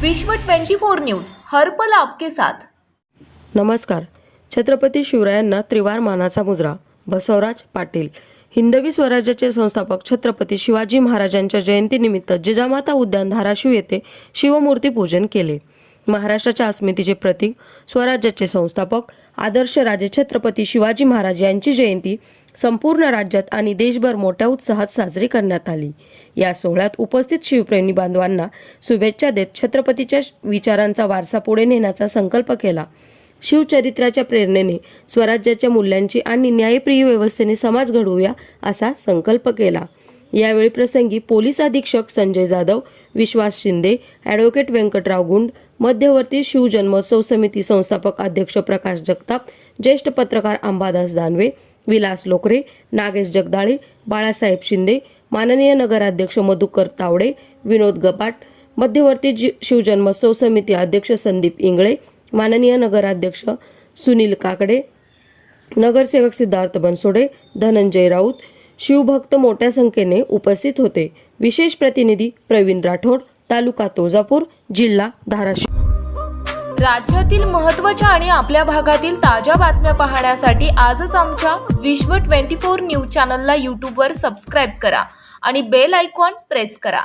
विश्व 24 न्यूज हर्पल आपके साथ. नमस्कार. छत्रपती शिवरायांना त्रिवार मानाचा मुजरा बसवराज पाटील. हिंदवी स्वराज्याचे संस्थापक छत्रपती शिवाजी महाराजांच्या जयंतीनिमित्त जिजामाता उद्यान धाराशिव येथे शिवमूर्ती पूजन केले. महाराष्ट्राच्या अस्मितेचे प्रतीक स्वराज्याचे संस्थापक आदर्श राजे छत्रपती शिवाजी महाराज यांची जयंती संपूर्ण राज्यात आणि देशभर मोठ्या उत्साहात साजरी करण्यात आली. या सोहळ्यात उपस्थित शिवप्रेमी बांधवांना शुभेच्छा देत छत्रपतीच्या विचारांचा वारसा पुढे नेण्याचा संकल्प केला. शिवचरित्राच्या प्रेरणेने स्वराज्याच्या मूल्यांची आणि न्यायप्रिय व्यवस्थेने समाज घडवूया असा संकल्प केला. यावेळी प्रसंगी पोलीस अधीक्षक संजय जाधव विश्वास शिंदे ॲडव्होकेट व्यंकटराव गुंड मध्यवर्ती शिवजन्मोत्सव समिती संस्थापक अध्यक्ष प्रकाश जगताप ज्येष्ठ पत्रकार अंबादास दानवे विलास लोकरे नागेश जगदाळे बाळासाहेब शिंदे माननीय नगराध्यक्ष मधुकर तावडे विनोद गपाट मध्यवर्ती जी शिवजन्मोत्सव समिती अध्यक्ष संदीप इंगळे माननीय नगराध्यक्ष सुनील काकडे नगरसेवक सिद्धार्थ बनसोडे धनंजय राऊत शिवभक्त मोठ्या संख्येने उपस्थित होते. विशेष प्रतिनिधी प्रवीण राठोड तालुका तुळजापूर जिल्हा धाराशिव. राज्यातील महत्त्वाच्या आणि आपल्या भागातील ताज्या बातम्या पाहण्यासाठी आजच आमच्या विश्व 24 न्यूज चॅनलला यूट्यूबवर सबस्क्राईब करा आणि बेल आयकॉन प्रेस करा.